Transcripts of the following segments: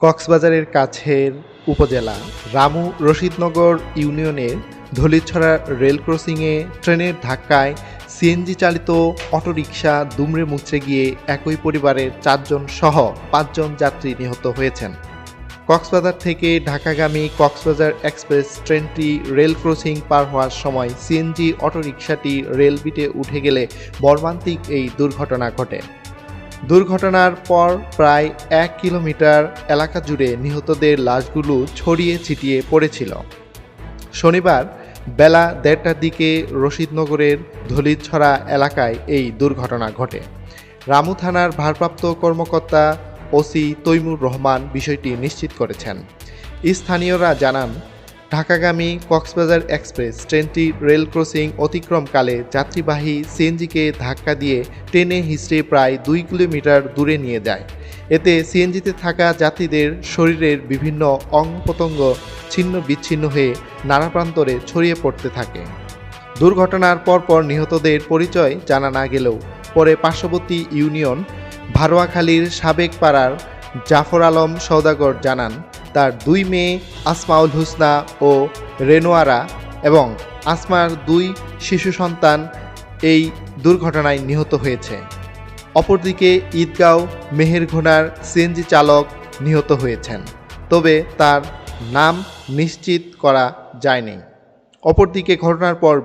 কক্সবাজারের কাছের উপজেলা রামু রশিদনগর ইউনিয়নের ধলিছড়া রেল ক্রসিংয়ে ট্রেনের ধাক্কায় সিএনজি চালিত অটোরিকশা দুমড়ে মুচড়ে গিয়ে একই পরিবারের চারজন সহ পাঁচজন যাত্রী নিহত হয়েছেন। কক্সবাজার থেকে ঢাকাগামী কক্সবাজার এক্সপ্রেস ট্রেনটি রেল ক্রসিং পার হওয়ার সময় সিএনজি অটোরিকশাটি রেল বিটে উঠে গেলে মর্মান্তিক এই দুর্ঘটনা ঘটে। দুর্ঘটনার পর প্রায় এক কিলোমিটার এলাকা জুড়ে নিহতদের লাশগুলো ছড়িয়ে ছিটিয়ে পড়েছিল। শনিবার বেলা দেড়টার দিকে রশিদনগরের ধলিছড়া এলাকায় এই দুর্ঘটনা ঘটে। রামু থানার ভারপ্রাপ্ত কর্মকর্তা ওসি তৈমুর রহমান বিষয়টি নিশ্চিত করেছেন। স্থানীয়রা জানান ঢাকাগামী কক্সবাজার এক্সপ্রেস ট্রেনটি রেল ক্রসিং অতিক্রমকালে যাত্রীবাহী সিএনজিকে ধাক্কা দিয়ে ট্রেনে হিসড়ে প্রায় দুই কিলোমিটার দূরে নিয়ে যায়। এতে সিএনজিতে থাকা যাত্রীদের শরীরের বিভিন্ন অঙ্গ প্রত্যঙ্গ ছিন্ন বিচ্ছিন্ন হয়ে নানা প্রান্তরে ছড়িয়ে পড়তে থাকে। দুর্ঘটনার পরপর নিহতদের পরিচয় জানা না গেলেও পরে পার্শ্ববর্তী ইউনিয়ন ভারোয়াখালীর সাবেক পাড়ার জাফর আলম সৌদাগর জানান তার দুই মেয়ে আসমাউল হুসনা ও রেনোয়ারা এবং আসমার দুই শিশু সন্তান এই দুর্ঘটনায় নিহত হয়েছে। অপরদিকে ঈদগাঁও মেহেরঘোনার সিএনজি চালক নিহত হয়েছেন, তবে তার নাম নিশ্চিত করা যায়নি। অপরদিকে ঘটনার পর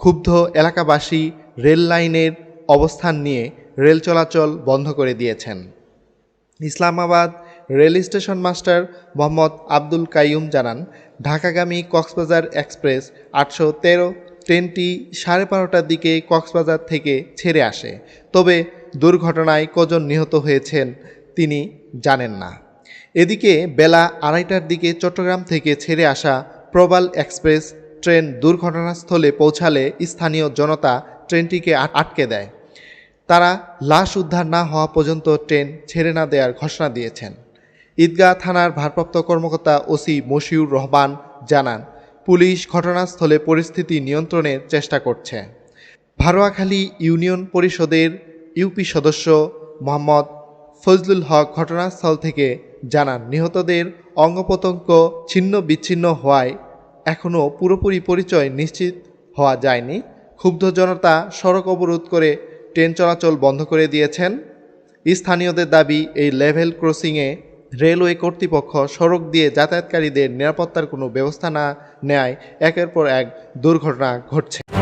ক্ষুব্ধ এলাকাবাসী রেল লাইনের অবস্থান নিয়ে রেল চলাচল বন্ধ করে দিয়েছেন। Islamabad rail station master Mohammad Abdul Kaium জানান, ঢাকাগামী কক্সবাজার এক্সপ্রেস আটশো তেরো ট্রেনটি সাড়ে বারোটার দিকে কক্সবাজার থেকে ছেড়ে আসে। তবে দুর্ঘটনায় কজন নিহত হয়েছেন তিনি জানেন না। এদিকে বেলা আড়াইটার দিকে চট্টগ্রাম থেকে ছেড়ে আসা প্রবাল এক্সপ্রেস ট্রেন দুর্ঘটনাস্থলে পৌঁছালে স্থানীয় জনতা ট্রেনটিকে আটকে দেয়। তারা লাশ উদ্ধার না হওয়া পর্যন্ত ট্রেন ছেড়ে না দেওয়ার ঘোষণা দিয়েছেন। ঈদগাহ থানার ভারপ্রাপ্ত কর্মকর্তা ওসি মশিউর রহমান জানান, পুলিশ ঘটনাস্থলে পরিস্থিতি নিয়ন্ত্রণের চেষ্টা করছে। ভারোয়াখালী ইউনিয়ন পরিষদের ইউপি সদস্য মোহাম্মদ ফজলুল হক ঘটনাস্থল থেকে জানান, নিহতদের অঙ্গপ্রত্যঙ্গ ছিন্ন বিচ্ছিন্ন হওয়ায় এখনও পুরোপুরি পরিচয় নিশ্চিত হওয়া যায়নি। ক্ষুব্ধ জনতা সড়ক অবরোধ করে ট্রেন চলাচল বন্ধ করে দিয়েছেন। স্থানীয়দের দাবি, এই লেভেল ক্রসিংয়ে রেলওয়ে কর্তৃপক্ষ সড়ক দিয়ে যাতায়াতকারীদের নিরাপত্তার কোনো ব্যবস্থা না নেয়, একের পর এক দুর্ঘটনা ঘটছে।